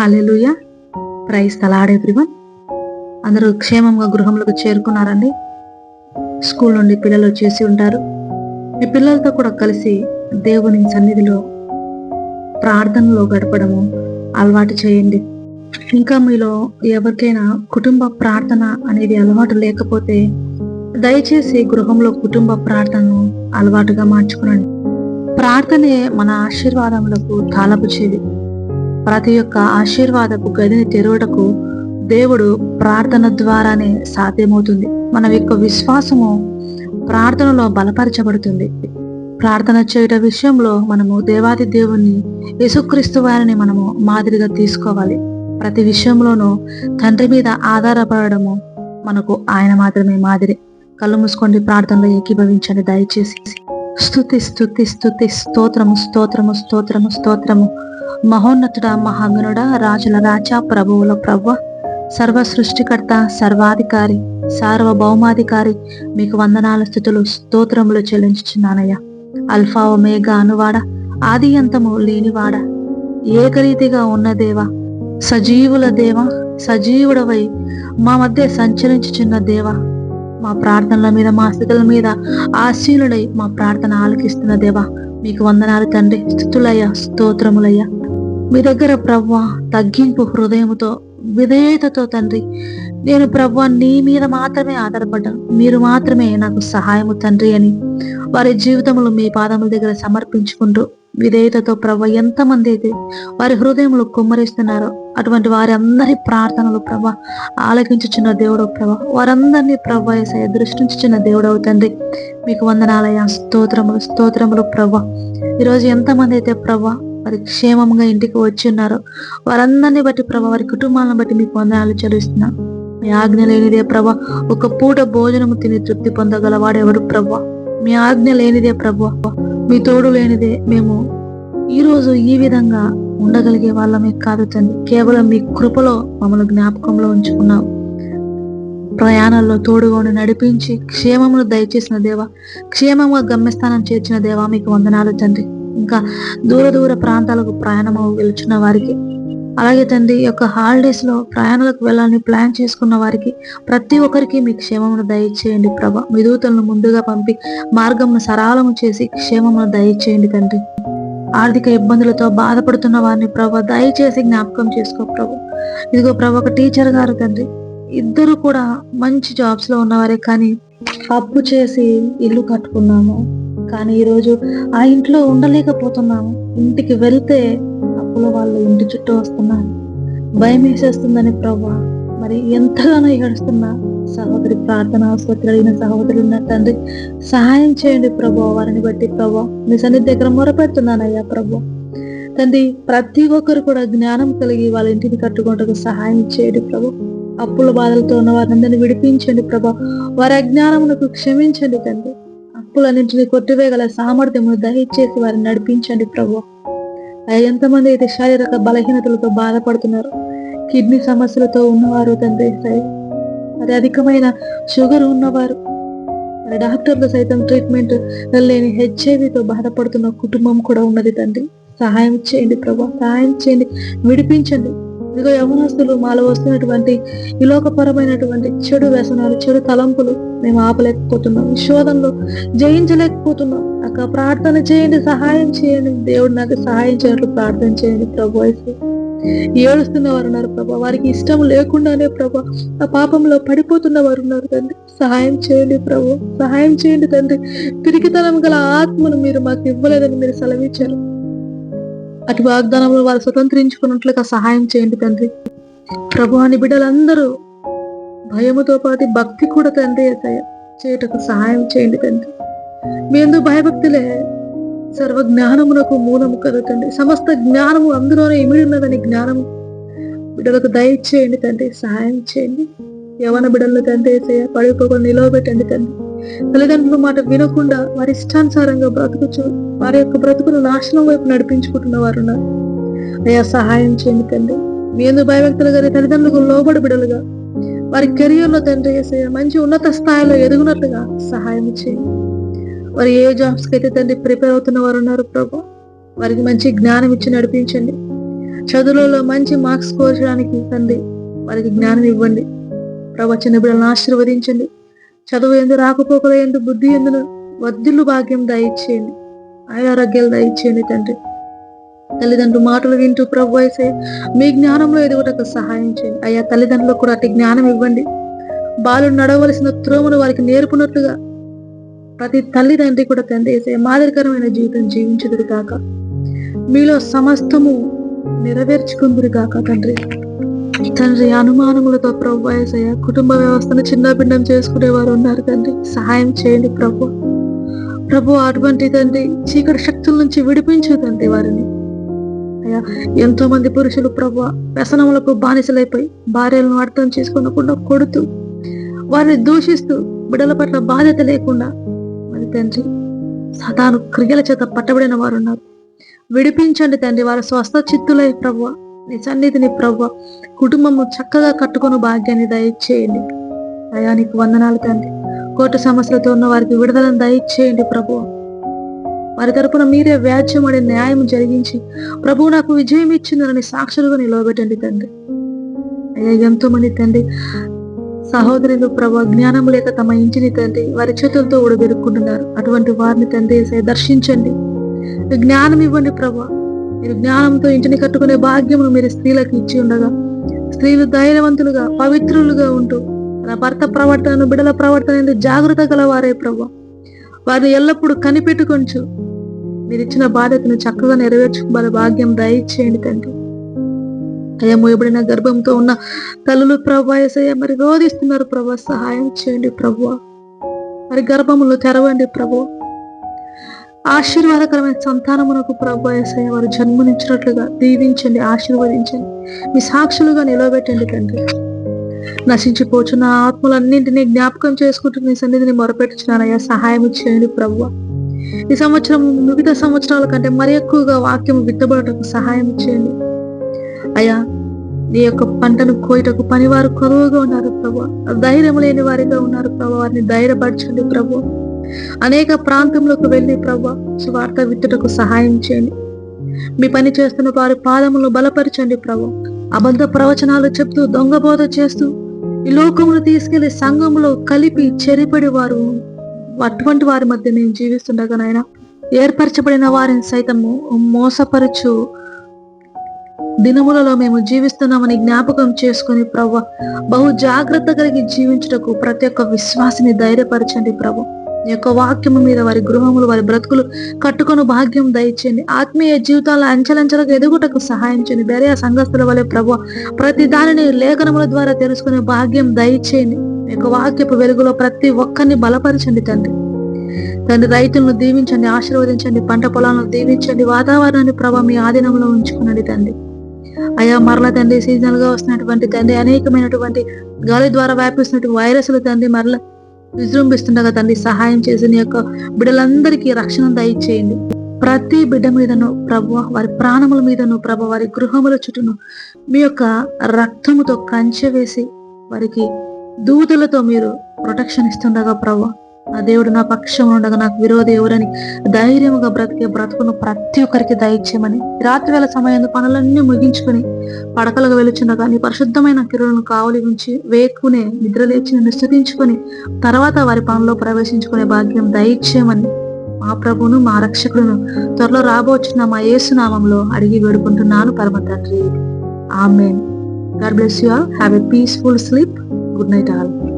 Hallelujah price తలాడ్ everyone అందరూ క్షేమంగా గృహంలోకి చేరుకున్నారండి. School నుండి పిల్లలు వచ్చేసి ఉంటారు. మీ పిల్లలతో కూడా కలిసి దేవుని సన్నిధిలో ప్రార్థనలో గడపడము అలవాటు చేయండి. ఇంకా మీలో ఎవరికైనా కుటుంబ ప్రార్థన అనేది అలవాటు లేకపోతే దయచేసి గృహంలో కుటుంబ ప్రార్థనను అలవాటుగా మార్చుకునండి. ప్రార్థనే మన ఆశీర్వాదములకు తాళపు చెవి ప్రతి ఒక్క ఆశీర్వాదపు గదిని తెరువటకు దేవుడు ప్రార్థన ద్వారానే సాధ్యమవుతుంది. మన యొక్క విశ్వాసము ప్రార్థనలో బలపరచబడుతుంది. ప్రార్థన చేయట విషయంలో మనము దేవాది దేవుణ్ణి యేసుక్రీస్తు వారిని మనము మాదిరిగా తీసుకోవాలి. ప్రతి విషయంలోనూ తండ్రి మీద ఆధారపడము మనకు ఆయన మాత్రమే మాదిరి. కళ్ళు మూసుకోండి ప్రార్థనలో ఏకీభవించండి. దయచేసి స్థుతి స్థుతి స్థుతి స్తోత్రము స్తోత్రము స్తోత్రము స్తోత్రము. మహోన్నతుడ మహాగణుడ రాజుల రాజా ప్రభువుల ప్రభు సర్వ సృష్టికర్త సర్వాధికారి సార్వభౌమాధికారి మీకు వందనాల స్థుతులు స్తోత్రములు చెల్లించుచున్నానయ్యా. అల్ఫా ఒమేగా అనువాడ ఆది అంతము లేనివాడ ఏకరీతిగా ఉన్న దేవ సజీవుల దేవ సజీవుడవై మా మధ్య సంచరించుచున్న దేవ మా ప్రార్థనల మీద మా స్థితుల మీద ఆశీనుడై మా ప్రార్థన ఆలకిస్తున్న దేవా మీకు వందనాలు తండ్రి స్థుతులయ్యా స్తోత్రములయ్యా. మీ దగ్గర ప్రవ్వ తగ్గింపు హృదయంతో విధేయతతో తండ్రి నేను ప్రవ్వ నీ మీద మాత్రమే ఆధారపడ్డాను. మీరు మాత్రమే నాకు సహాయము తండ్రి అని వారి జీవితములు మీ పాదముల దగ్గర సమర్పించుకుంటూ విధేయతతో ప్రభ ఎంతమంది అయితే వారి హృదయములు కుమ్మరిస్తున్నారో అటువంటి వారి అందరి ప్రార్థనలు ప్రభ ఆలకించుచున్న దేవుడు ప్రభ వారందరినీ ప్రభ దృష్టించుచున్న దేవుడు తండ్రి. మీకు వందనాలయ స్తోత్రములు స్తోత్రములు ప్రభ ఈరోజు ఎంతమంది అయితే ప్రభ వారి క్షేమంగా ఇంటికి వచ్చి ఉన్నారు. వారందరినీ బట్టి ప్రభా వారి కుటుంబాలను బట్టి మీకు వందనాలు చెల్లిస్తున్నాను. మీ ఆజ్ఞ లేనిదే ప్రభా ఒక పూట భోజనము తిని తృప్తి పొందగలవాడెవడు ప్రభా? మీ ఆజ్ఞ లేనిదే ప్రభా మీ తోడు లేనిదే మేము ఈ రోజు ఈ విధంగా ఉండగలిగే వాళ్ళమే కాదు తండ్రి. కేవలం మీ కృపలో మమ్మల్ని జ్ఞాపకంలో ఉంచుకున్నావు. ప్రయాణాల్లో తోడుగా నడిపించి క్షేమమును దయచేసిన దేవ క్షేమంగా గమ్యస్థానం చేర్చిన దేవా మీకు వందనాలు తండ్రి. ఇంకా దూర దూర ప్రాంతాలకు ప్రయాణం వెళ్తున్న వారికి అలాగే తండ్రి యొక్క హాలిడేస్లో ప్రయాణాలకు వెళ్ళాలని ప్లాన్ చేసుకున్న వారికి ప్రతి ఒక్కరికి మీ క్షేమమును దయచేయండి ప్రభ. మీ దూతలను ముందుగా పంపి మార్గంను సరళము చేసి క్షేమమును దయచేయండి తండ్రి. ఆర్థిక ఇబ్బందులతో బాధపడుతున్న వారిని ప్రభ దయచేసి జ్ఞాపకం చేసుకో ప్రభు. ఇదిగో ప్రభు ఒక టీచర్ గారు తండ్రి. ఇద్దరు కూడా మంచి జాబ్స్లో ఉన్నవారే కానీ అప్పు చేసి ఇల్లు కట్టుకున్నాము. కానీ ఈరోజు ఆ ఇంట్లో ఉండలేకపోతున్నాము ఇంటికి వెళ్తే అప్పుల వాళ్ళు ఇంటి చుట్టూ వస్తున్నారు. భయం వేసేస్తుందని ప్రభా మరి ఎంతగానో ఏడుస్తున్నా. సహోదరి ప్రార్థన ఆసుపత్రి అడిగిన సహోదరులు ఉన్న తండ్రి సహాయం చేయండి ప్రభు వారిని బట్టి ప్రభు మీ సన్నిధి దగ్గర మొరపెడుతున్నానయ్యా ప్రభు తండ్రి ప్రతి ఒక్కరు కూడా జ్ఞానం కలిగి వాళ్ళ ఇంటిని కట్టుకుంటూ సహాయం చేయండి ప్రభు అప్పుల బాధలతో ఉన్న వారందరినీ విడిపించండి ప్రభా వారి అజ్ఞానమునకు క్షమించండి తండ్రి. అప్పులన్నింటినీ కొట్టివేయగల సామర్థ్యము దయచేసి వారిని నడిపించండి ప్రభు. ఎంతమంది అయితే శారీరక బలహీనతలతో బాధపడుతున్నారు కిడ్నీ సమస్యలతో ఉన్నవారు తండ్రి మరి అధికమైన షుగర్ ఉన్నవారు మరి డాక్టర్లు సైతం ట్రీట్మెంట్ లేని హెచ్ఐవితో బాధపడుతున్న కుటుంబం కూడా ఉన్నది తండ్రి. సహాయం చేయండి ప్రభు సహాయం చేయండి విడిపించండి. ఇదిగో యవనస్తులు మాలో వస్తున్నటువంటి ఇలోకపరమైనటువంటి చెడు వ్యసనాలు చెడు తలంపులు మేము ఆపలేకపోతున్నాం. శోధనలో జయించలేకపోతున్నాం. అక్క ప్రార్థన చేయండి సహాయం చేయండి. దేవుడు నాకు సహాయం చేయట్లు ప్రార్థన చేయండి ప్రభు ఏడుస్తున్న వారు ఉన్నారు ప్రభా. వారికి ఇష్టం లేకుండానే ప్రభా ఆ పాపంలో పడిపోతున్న వారు ఉన్నారు తండ్రి. సహాయం చేయండి ప్రభు. సహాయం చేయండి తండ్రి. తిరిగితనం గల ఆత్మను మీరు మాకు ఇవ్వలేదని మీరు సెలవిచ్చారు. అటు వాగ్దానంలో వారు స్వతంత్రించుకున్నట్లుగా సహాయం చేయండి తండ్రి. ప్రభు అని బిడ్డలందరూ భయముతో పాటు భక్తి కూడా తండ్రి చేయటకు సహాయం చేయండి తండ్రి. మీ భయభక్తులే సర్వ జ్ఞానమునకు మూలము కదా సమస్త జ్ఞానము అందులోనే ఇమిడి ఉన్నదని జ్ఞానము బిడ్డలకు దయచేయండి తండ్రి. సహాయం చేయండి. యవన బిడ్డలు తండ్రి పడిపోకుండా నిలవబెట్టండి తండ్రి. తల్లిదండ్రుల మాట వినకుండా వారి ఇష్టానుసారంగా బ్రతుకుచు వారి యొక్క బ్రతుకును నాశనం వైపు నడిపించుకుంటున్న వారు ఉన్నారు అయ్యా సహాయం చేయండి తండ్రి. మీ ఎందు భయభక్తులు గారి తల్లిదండ్రులకు లోబడి బిడలుగా. వారి కెరియర్లో తండ్రి తండ్రి మంచి ఉన్నత స్థాయిలో ఎదుగునట్లుగా సహాయం చేయండి. వారు ఏ జాబ్స్కి అయితే తండ్రి ప్రిపేర్ అవుతున్న వారు ఉన్నారు ప్రభు వారికి మంచి జ్ఞానం ఇచ్చి నడిపించండి. చదువులలో మంచి మార్క్స్ కోర్చడానికి తండ్రి వారికి జ్ఞానం ఇవ్వండి. ప్రభా చిన్న బిడ్డలను ఆశీర్వదించండి. చదువు ఎందు రాకపోకల ఎందు బుద్ధి ఎందును వద్దులు భాగ్యం దయచేయండి. ఆరోగ్యాలు దయచేయండి తండ్రి. తల్లిదండ్రులు మాటలు వింటూ ప్రభు అయితే మీ జ్ఞానంలో ఎదుగుటకు సహాయం చేయండి. అయ్యా తల్లిదండ్రులకు కూడా అటు జ్ఞానం ఇవ్వండి. బాలు నడవలసిన త్రోమును వారికి నేర్పునట్లుగా ప్రతి తల్లిదండ్రి కూడా తండ్రి వేసే మాదిరికరమైన జీవితం జీవించుదురు కాక మీలో సమస్తము నెరవేర్చుకుందురు కాక తండ్రి. తండ్రి అనుమానములతో ప్రభు ఏసయ్య కుటుంబ వ్యవస్థను చిన్నభిన్నం చేసుకునే వారు ఉన్నారు తండ్రి. సహాయం చేయండి ప్రభు. ప్రభు అటువంటి తండ్రి చీకటి శక్తుల నుంచి విడిపించు తండ్రి వారిని. అయ్యా ఎంతో మంది పురుషులు ప్రభు వ్యసనములకు బానిసలైపోయి భార్యలను అర్థం చేసుకోనకుండా కొడుతూ వారిని దూషిస్తూ బిడల పట్ల బాధ్యత లేకుండా మరి తండ్రి సదాను క్రియల చేత పట్టబడిన వారు ఉన్నారు. విడిపించండి తండ్రి వారి స్వస్థ చిత్తులై ప్రభు. నీ సన్నిధిని ప్రభు. కుటుంబము చక్కగా కట్టుకుని భాగ్యాన్ని దయచేయండి. దయానికి వందనాలు తండ్రి. కోట సమస్యలతో ఉన్న వారికి విడుదలను దయచేయండి ప్రభు. వారి తరపున మీరే వ్యాజ్యమడి న్యాయం జరిగించి ప్రభు నాకు విజయం ఇచ్చిందని సాక్షులుగా నిలవబెట్టండి తండ్రి. అయ్యా ఎంతో మంది తండ్రి సహోదరులు ప్రభు జ్ఞానం లేక తమ ఇంటిని తండ్రి వారి చేతులతో ఊడబెరుక్కుంటున్నారు అటువంటి వారిని తండ్రి దర్శించండి. జ్ఞానం ఇవ్వండి ప్రభు. మీరు జ్ఞానంతో ఇంటిని కట్టుకునే భాగ్యమును మీరు స్త్రీలకు ఇచ్చి ఉండగా స్త్రీలు ధైర్యవంతులుగా పవిత్రులుగా ఉంటూ తన భర్త ప్రవర్తనను బిడల ప్రవర్తన జాగ్రత్త గలవారే ప్రభు. వారిని ఎల్లప్పుడూ కనిపెట్టుకొంచు. మీరు ఇచ్చిన బాధ్యతను చక్కగా నెరవేర్చుకోవాలి. భాగ్యం దయచేయండి తండ్రి. అయ్యా మోయబడిన గర్భంతో ఉన్న తల్లులు ప్రభా ఏసయ్య మరి రోధిస్తున్నారు ప్రభా. సహాయం చేయండి ప్రభు. మరి గర్భములు తెరవండి ప్రభు. ఆశీర్వాదకరమైన సంతానమునకు ప్రభు ఎస్ఐ వారు జన్మనిచ్చినట్లుగా దీవించండి ఆశీర్వదించండి మీ సాక్షులుగా నిలవబెట్టండి తండ్రి. నశించిపోచున్న ఆత్మలన్నింటినీ జ్ఞాపకం చేసుకుంటూ నీ సన్నిధిని మొరపెట్టుచున్నానయ్యా సహాయం చేయండి ప్రభు. ఈ సంవత్సరం మిగతా సంవత్సరాల కంటే మరి ఎక్కువగా వాక్యం విత్తబడటకు సహాయం చేయండి అయ్యా నీ యొక్క పంటను కోయటకు పనివారు కొరువుగా ఉన్నారు ప్రభు. ధైర్యం లేని వారిగా ఉన్నారు ప్రభు వారిని ధైర్యపరచండి ప్రభు. అనేక ప్రాంతంలోకి వెళ్ళి ప్రవ్వ సువార్త విత్తుటకు సహాయం చేయండి. మీ పని చేస్తున్న వారి పాదములను బలపరచండి ప్రభు అబద్ధ ప్రవచనాలు చెప్తూ దొంగబోధ చేస్తూ ఈ లోకమును తీసుకెళ్ళి సంఘంలో కలిపి చెరిపడి వారు అటువంటి వారి మధ్య నేను జీవిస్తుండగా నాయన ఏర్పరచబడిన వారిని సైతము మోసపరచు. దినములలో మేము జీవిస్తున్నామని జ్ఞాపకం చేసుకుని ప్రభు బహు జాగ్రత్త కలిగి జీవించుటకు ప్రతి ఒక్క విశ్వాసిని ధైర్యపరచండి ప్రభు నీ యొక్క వాక్యము మీద వారి గృహములు వారి బ్రతుకులు కట్టుకొని భాగ్యం దయచేయండి. ఆత్మీయ జీవితాల అంచెలంచెలకు ఎదుగుటకు సహాయం చేయండి. బెరయా సంఘస్థుల వలె ప్రభు ప్రతి దానిని లేఖనముల ద్వారా తెలుసుకునే భాగ్యం దయచేయండి. మీ యొక్క వాక్యపు వెలుగులో ప్రతి ఒక్కరిని బలపరచండి తండ్రి. తండ్రి రైతులను దీవించండి ఆశీర్వదించండి పంట పొలాలను దీవించండి వాతావరణాన్ని ప్రభా మీ ఆధీనంలో ఉంచుకునండి తండ్రి. అయా మరల తండ్రి సీజనల్గా వస్తున్నటువంటి తండ్రి అనేకమైనటువంటి గాలి ద్వారా వ్యాపిస్తున్నటువంటి వైరస్లు తండ్రి మరల విజృంభిస్తుండగా తండ్రి సహాయం చేసి నీ యొక్క బిడ్డలందరికీ రక్షణ దయచేయండి. ప్రతి బిడ్డ మీదను ప్రభు వారి ప్రాణముల మీదను ప్రభు వారి గృహముల చుట్టూను మీ యొక్క రక్తముతో కంచె వేసి వారికి దూతలతో మీరు ప్రొటెక్షన్ ఇస్తుండగా ప్రభు ఆ దేవుడు నా పక్షం ఉండగా నాకు విరోధి ఎవరని ధైర్యముగా బ్రతికే బ్రతుకును ప్రతి ఒక్కరికి దయచేయమని. రాత్రి వేళ సమయంలో పనులన్నీ ముగించుకొని పడకలకు వెలుచుండగా నీ పరిశుద్ధమైన కిరులను కావలి ఉంచి వేకునే నిద్రలేచి నిన్ను స్థుతించుకొని తర్వాత వారి పనుల్లో ప్రవేశించుకునే భాగ్యం దయచేయమని మా ప్రభును మా రక్షకులను త్వరలో రాబోచున్న మా యేసునామంలో అడిగి వేడుకుంటున్నాను పరమ తండ్రి. Amen. God bless you all. Have a peaceful sleep. Good night all.